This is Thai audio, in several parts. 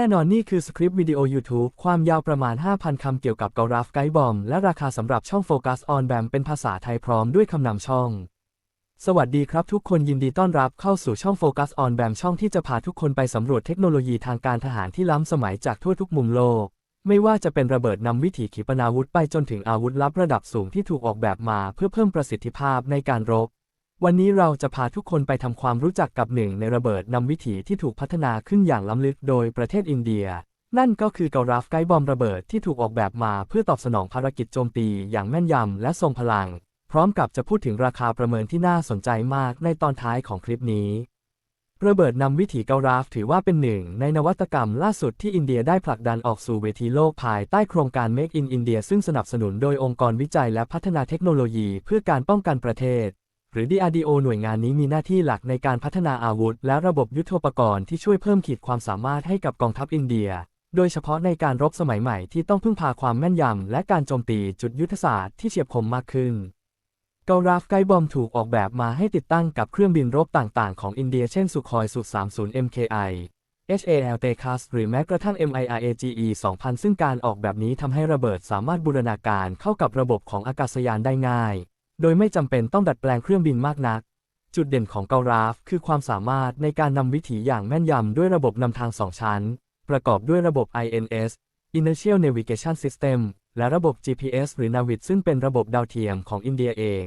น่นอนนี่คือสคริปต์วิดีโอ YouTube ความยาวประมาณ 5,000 คำเกี่ยวกับกราฟไกด์บอมและราคาสำหรับช่องโฟกัสออนแบมเป็นภาษาไทยพร้อมด้วยคำนำช่อง สวัสดีครับทุกคนยินดีต้อนรับเข้าสู่ช่องโฟกัสออนแบมช่องที่จะพาทุกคนไปสำรวจเทคโนโลยีทางการทหารที่ล้ำสมัยจากทั่วทุกมุมโลก ไม่ว่าจะเป็นระเบิดนำวิถีขีปนาวุธไปจนถึงอาวุธลับระดับสูงที่ถูกออกแบบมาเพื่อเพิ่มประสิทธิภาพในการรบ วันนี้เราจะพาทุกคนไปทำความรู้จักกับหนึ่งในระเบิดนำวิถีที่ถูกพัฒนาขึ้นอย่างล้ำลึกโดยประเทศอินเดีย นั่นก็คือการาฟไกด์บอมระเบิดที่ถูกออกแบบมาเพื่อตอบสนองภารกิจโจมตีอย่างแม่นยำและทรงพลัง พร้อมกับจะพูดถึงราคาประเมินที่น่าสนใจมากในตอนท้ายของคลิปนี้ ระเบิดนำวิถีการาฟถือว่าเป็นหนึ่งในนวัตกรรมล่าสุดที่อินเดียได้ผลักดันออกสู่เวทีโลกภายใต้โครงการ Make in India ซึ่งสนับสนุนโดยองค์กรวิจัยและพัฒนาเทคโนโลยี เพื่อการป้องกันประเทศ หรือ DRDO หน่วยงานนี้มีหน้าที่หลักในการพัฒนาอาวุธ และระบบยุทโธปกรณ์ที่ช่วยเพิ่มขีดความสามารถให้กับกองทัพอินเดีย โดยเฉพาะในการรบสมัยใหม่ที่ต้องพึ่งพาความแม่นยำ และการโจมตีจุดยุทธศาสตร์ที่เฉียบคมมากขึ้นเการาฟไกบอมถูกออกแบบมาให้ติดตั้งกับเครื่องบินรบต่างๆ ของอินเดียเช่นสุคอยสุ 30 MKI HAL t e c a s หรือแม้กระทั่ง MIRAGE 2000 ซึ่งการออกแบบนี้ทำให้ระเบิดสามารถบูรณาการเข้ากับระบบของอากาศยานได้ง่าย โดยไม่จำเป็นต้องดัดแปลงเครื่องบินมากนัก จุดเด่นของเการาฟคือความสามารถในการนำวิถีอย่างแม่นยำด้วยระบบนำทางสองชั้น ประกอบด้วยระบบ INS Inertial Navigation System และระบบ GPS หรือ Navid ซึ่งเป็นระบบดาวเทียมของอินเดียเอง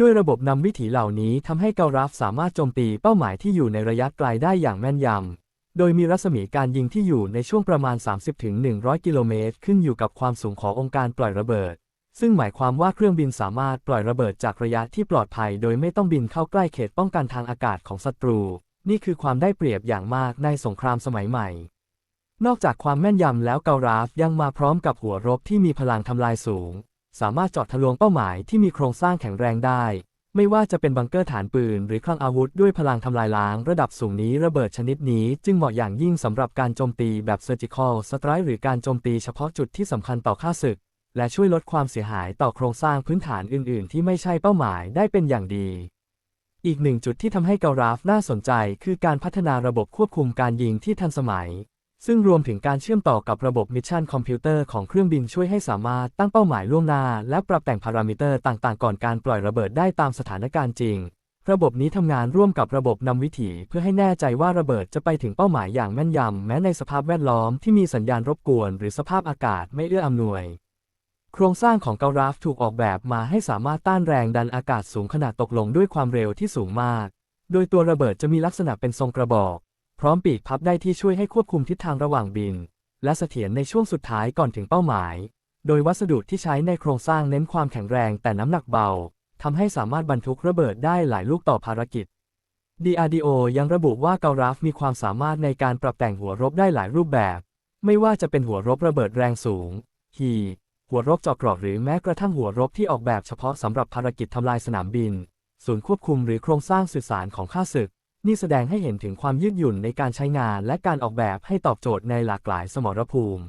ด้วยระบบนำวิถีเหล่านี้ทำให้เการาฟสามารถโจมตีเป้าหมายที่อยู่ในระยะไกลได้อย่างแม่นยำโดยมีรัศมีการยิงที่อยู่ในช่วงประมาณ 30-100 กิโลเมตร ขึ้นอยู่กับความสูงขององค์การปล่อยระเบิด ซึ่งหมายความว่าเครื่องบินสามารถปล่อยระเบิดจากระยะที่ปลอดภัย โดยไม่ต้องบินเข้าใกล้เขตป้องกันทางอากาศของศัตรู นี่คือความได้เปรียบอย่างมากในสงครามสมัยใหม่ นอกจากความแม่นยำแล้วเการาฟยังมาพร้อมกับหัวรบที่มีพลังทำลายสูง สามารถเจาะทะลวงเป้าหมายที่มีโครงสร้างแข็งแรงได้ ไม่ว่าจะเป็นบังเกอร์ฐานปืน หรือคลังอาวุธด้วยพลังทำลายล้าง ระดับสูงนี้ระเบิดชนิดนี้จึงเหมาะอย่างยิ่งสำหรับการโจมตีแบบ Surgical Strike หรือการโจมตีเฉพาะจุดที่สำคัญต่อข้าศึก และช่วยลดความเสียหายต่อโครงสร้างพื้นฐานอื่น ๆ ที่ไม่ใช่เป้าหมายได้เป็นอย่างดี อีกหนึ่งจุดที่ทำให้เการาฟน่าสนใจคือการพัฒนาระบบควบคุมการยิงที่ทันสมัย ซึ่งรวมถึงการเชื่อมต่อกับระบบมิชชั่นคอมพิวเตอร์ของเครื่องบินช่วยให้สามารถตั้งเป้าหมายล่วงหน้า และปรับแต่งพารามิเตอร์ต่าง ๆ ก่อนการปล่อยระเบิดได้ตามสถานการณ์จริง ระบบนี้ทำงานร่วมกับระบบนำวิถีเพื่อให้แน่ใจว่าระเบิดจะไปถึงเป้าหมายอย่างแม่นยำแม้ในสภาพแวดล้อมที่มีสัญญาณรบกวน หรือสภาพอากาศไม่เอื้ออำนวย โครงสร้างของเการาฟถูกออกแบบมาให้สามารถต้านแรงดันอากาศสูงขณะตกลงด้วยความเร็วที่สูงมาก โดยตัวระเบิดจะมีลักษณะเป็นทรงกระบอก พร้อมปีกพับได้ที่ช่วยให้ควบคุมทิศทางระหว่างบิน และเสถียรในช่วงสุดท้ายก่อนถึงเป้าหมาย โดยวัสดุที่ใช้ในโครงสร้างเน้นความแข็งแรงแต่น้ำหนักเบาทำให้สามารถบรรทุกระเบิดได้หลายลูกต่อภารกิจ DRDO ยังระบุว่าเการาฟมีความสามารถในการปรับแต่งหัวรบได้หลายรูปแบบ ไม่ว่าจะเป็นหัวรบระเบิดแรงสูงฮี หัวรบเจาะเกราะหรือแม้กระทั่งหัวรบที่ออกแบบเฉพาะสำหรับภารกิจทำลายสนามบิน ศูนย์ควบคุมหรือโครงสร้างสื่อสารของข้าศึก นี่แสดงให้เห็นถึงความยืดหยุ่นในการใช้งานและการออกแบบให้ตอบโจทย์ในหลากหลายสมรภูมิ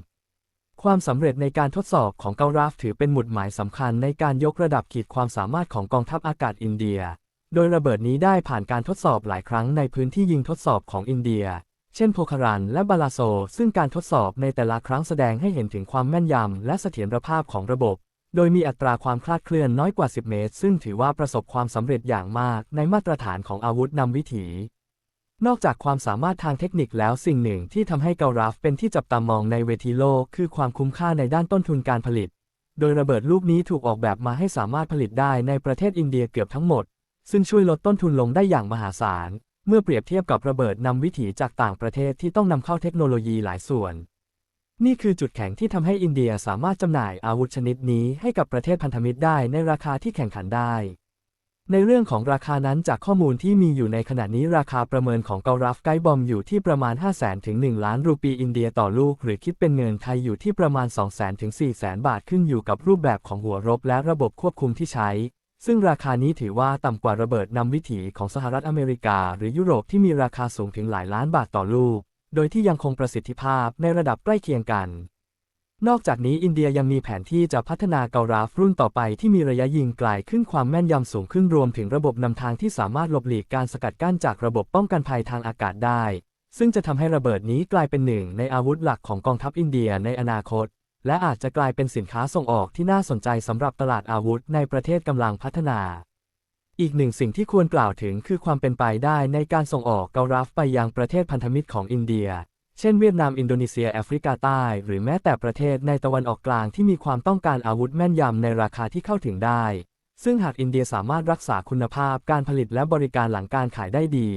ความสำเร็จในการทดสอบของเการาฟถือเป็นหมุดหมายสำคัญในการยกระดับขีดความสามารถของกองทัพอากาศอินเดีย โดยระเบิดนี้ได้ผ่านการทดสอบหลายครั้งในพื้นที่ยิงทดสอบของอินเดีย เช่นโพคารันและบาลาโซ ซึ่งการทดสอบในแต่ละครั้งแสดงให้เห็นถึงความแม่นยำและเสถียรภาพของระบบ โดยมีอัตราความคลาดเคลื่อนน้อยกว่า 10 เมตร ซึ่งถือว่าประสบความสำเร็จอย่างมากในมาตรฐานของอาวุธนำวิถี นอกจากความสามารถทางเทคนิคแล้วสิ่งหนึ่งที่ทำให้เการาฟเป็นที่จับตามองในเวทีโลก คือความคุ้มค่าในด้านต้นทุนการผลิต โดยระเบิดลูกนี้ถูกออกแบบมาให้สามารถผลิตได้ในประเทศอินเดียเกือบทั้งหมด ซึ่งช่วยลดต้นทุนลงได้อย่างมหาศาล เมื่อเปรียบเทียบกับระเบิดนำวิถีจากต่างประเทศที่ต้องนำเข้าเทคโนโลยีหลายส่วน นี่คือจุดแข็งที่ทำให้อินเดียสามารถจำหน่ายอาวุธชนิดนี้ให้กับประเทศพันธมิตรได้ในราคาที่แข่งขันได้ ในเรื่องของราคานั้นจากข้อมูลที่มีอยู่ในขณะนี้ราคาประเมินของเการาฟไกด์บอมอยู่ที่ประมาณ5 0 0 0 0 0ถึง1ล้านรูปีอินเดียต่อลูก หรือคิดเป็นเงินไทยอยู่ที่ประมาณ 2 0 0 0 0 0ถึง4 0 0 0 0 0 บาทขึ้นอยู่กับรูปแบบของหัวรบและระบบควบคุมที่ใช้ ซึ่งราคานี้ถือว่าต่ำกว่าระเบิดนำวิถีของสหรัฐอเมริกา หรือยุโรปที่มีราคาสูงถึงหลายล้านบาทต่อลูก โดยที่ยังคงประสิทธิภาพในระดับใกล้เคียงกัน นอกจากนี้อินเดียยังมีแผนที่จะพัฒนาเการาฟรุ่นต่อไปที่มีระยะยิงไกลขึ้นความแม่นยำสูงขึ้นรวมถึงระบบนำทางที่สามารถหลบหลีกการสกัดกั้นจากระบบป้องกันภัยทางอากาศได้ ซึ่งจะทำให้ระเบิดนี้กลายเป็นหนึ่งในอาวุธหลักของกองทัพอินเดียในอนาคต และอาจจะกลายเป็นสินค้าส่งออกที่น่าสนใจสำหรับตลาดอาวุธในประเทศกำลังพัฒนา อีกหนึ่งสิ่งที่ควรกล่าวถึงคือความเป็นไปได้ในการส่งออกเการัฟไปยังประเทศพันธมิตรของอินเดีย เช่นเวียดนามอินโดนีเซียแอฟริกาใต้ หรือแม้แต่ประเทศในตะวันออกกลางที่มีความต้องการอาวุธแม่นยำในราคาที่เข้าถึงได้ ซึ่งหากอินเดียสามารถรักษาคุณภาพการผลิตและบริการหลังการขายได้ดี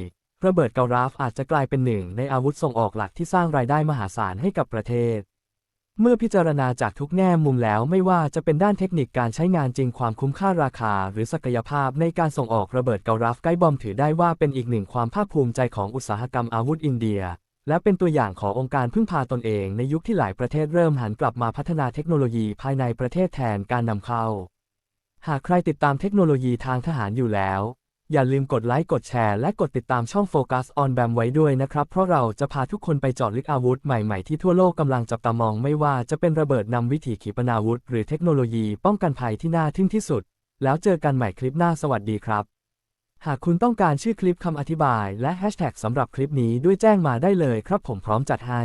ระเบิดเการาฟอาจจะกลายเป็นหนึ่งในอาวุธส่งออกหลักที่สร้างรายได้มหาศาลให้กับประเทศ เมื่อพิจารณาจากทุกแง่มุมแล้วไม่ว่าจะเป็นด้านเทคนิคการใช้งานจริงความคุ้มค่าราคา หรือศักยภาพในการส่งออกระเบิดเการาฟไกบอมถือได้ว่าเป็นอีกหนึ่งความภาคภูมิใจของอุตสาหกรรมอาวุธอินเดีย และเป็นตัวอย่างขององค์การพึ่งพาตนเองในยุคที่หลายประเทศเริ่มหันกลับมาพัฒนาเทคโนโลยีภายในประเทศแทนการนำเข้า หากใครติดตามเทคโนโลยีทางทหารอยู่แล้ว อย่าลืมกดไลค์กดแชร์และกดติดตามช่อง Focus on BAM ไว้ด้วยนะครับ เพราะเราจะพาทุกคนไปเจาะลึกอาวุธใหม่ๆที่ทั่วโลกกำลังจับตามองไม่ว่าจะเป็นระเบิดนำวิถีขีปนาวุธ หรือเทคโนโลยีป้องกันภัยที่น่าทึ่งที่สุด แล้วเจอกันใหม่คลิปหน้าสวัสดีครับ หากคุณต้องการชื่อคลิปคำอธิบายและแฮชแท็กสำหรับคลิปนี้ด้วยแจ้งมาได้เลยครับผมพร้อมจัดให้